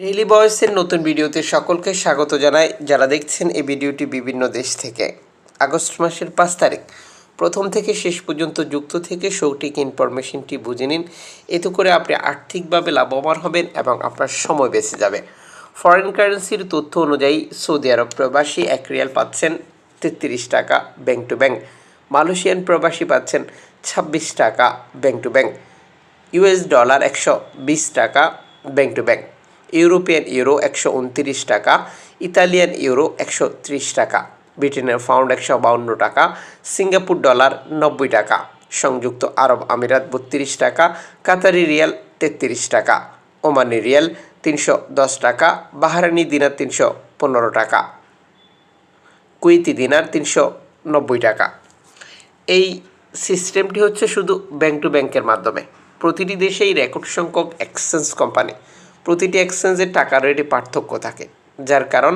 Daily ভয়েসের নতুন ভিডিওতে সকলকে স্বাগত জানাই। যারা দেখছেন এই ভিডিওটি বিভিন্ন দেশ থেকে। আগস্ট মাসের পাঁচ তারিখ। প্রথম থেকে শেষ পর্যন্ত যুক্ত থেকে সঠিক ইনফরমেশনটি বুঝে নিন। এতে করে আপনি আর্থিকভাবে লাভবান হবেন এবং আপনার সময় বেঁচে যাবে। ফরেন কারেন্সির তথ্য অনুযায়ী সৌদি আরব প্রবাসী এক রিয়াল পাচ্ছেন তেত্রিশ টাকা ব্যাংক টু ব্যাংক। মালয়েশিয়ান প্রবাসী পাচ্ছেন ছাব্বিশ টাকা bank to bank. US dollar একশো বিশ টাকা bank to bank. European euro একশো উনত্রিশ টাকা, ইতালিয়ান ইউরো একশো ত্রিশ টাকা, ব্রিটেনের পাউন্ড একশো বাউন্ন টাকা, সিঙ্গাপুর ডলার নব্বই টাকা, সংযুক্ত আরব আমিরাত বত্রিশ টাকা, কাতারি রিয়াল তেত্রিশ টাকা, ওমানি রিয়াল তিনশো দশ টাকা বাহারানি দিনার তিনশো পনেরো টাকা কুইতি দিনার তিনশো নব্বই টাকা। এই সিস্টেমটি হচ্ছে শুধু ব্যাংক টু ব্যাংকের মাধ্যমে। প্রতিটি দেশেই রেকর্ড সংখ্যক এক্সচেঞ্জ কোম্পানি প্রতিটি এক্সচেঞ্জের টাকার রেটে পার্থক্য থাকে। যার কারণ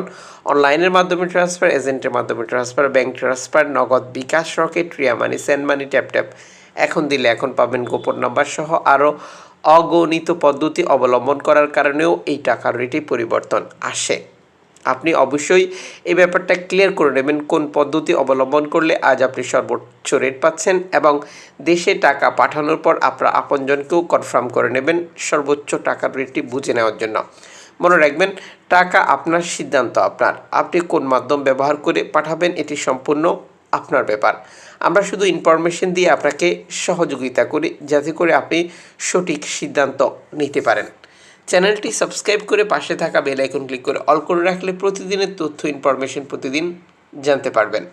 অনলাইনের মাধ্যমে ট্রান্সফার এজেন্টের মাধ্যমে transfer bank transfer Nagad bKash Rocket Ria money send money tap tap এখন দিলে এখন পাবেন গোপন নাম্বার সহ আরও অগণিত পদ্ধতি অবলম্বন করার কারণেও এই টাকার রেটে পরিবর্তন আসে। আপনি অবশ্যই এই ব্যাপারটা ক্লিয়ার করে নেবেন কোন পদ্ধতি অবলম্বন করলে আজ আপনি সর্বোচ্চ রেট পাচ্ছেন এবং দেশে টাকা পাঠানোর পর আপনার আপনজনকেও কনফার্ম করে নেবেন সর্বোচ্চ টাকার রেটটি বুঝে নেওয়ার জন্য। মনে রাখবেন, টাকা আপনার সিদ্ধান্ত আপনার। আপনি কোন মাধ্যম ব্যবহার করে পাঠাবেন এটি সম্পূর্ণ আপনার ব্যাপার। আমরা শুধু ইনফরমেশন দিয়ে আপনাকে সহযোগিতা করি, যাতে করে আপনি সঠিক সিদ্ধান্ত নিতে পারেন। চ্যানেলটি সাবস্ক্রাইব করে পাশে থাকা বেল আইকন ক্লিক করে অল করে রাখলে প্রতিদিনের তথ্য, ইনফরমেশন প্রতিদিন জানতে পারবেন।